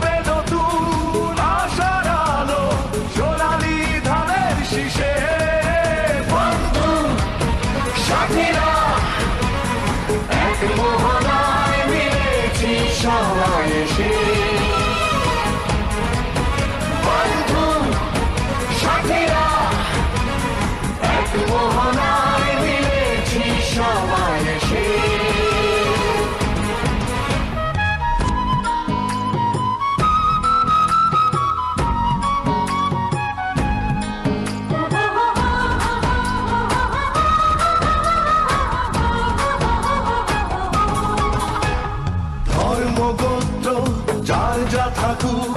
ফুটবে নতুন আশার আলো সোনালি ধানের শীষে। বন্ধু সাথীরা সবাই এসে। যা থাকুক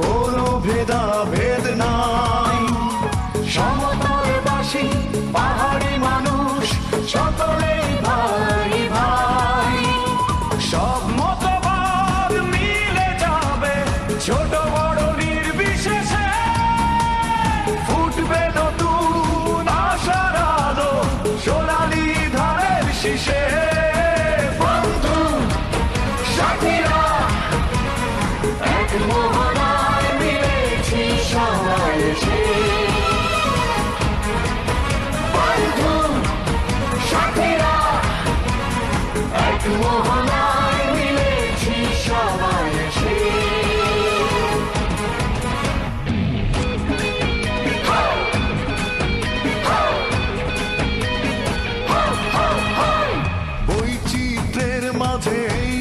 কোনো ভেদা ভেদ নাই। সমতলবাসী পাহাড়ি মানুষ সকলেই মোহনায় মিলেছি সবাই সে সাথীরা মাঝে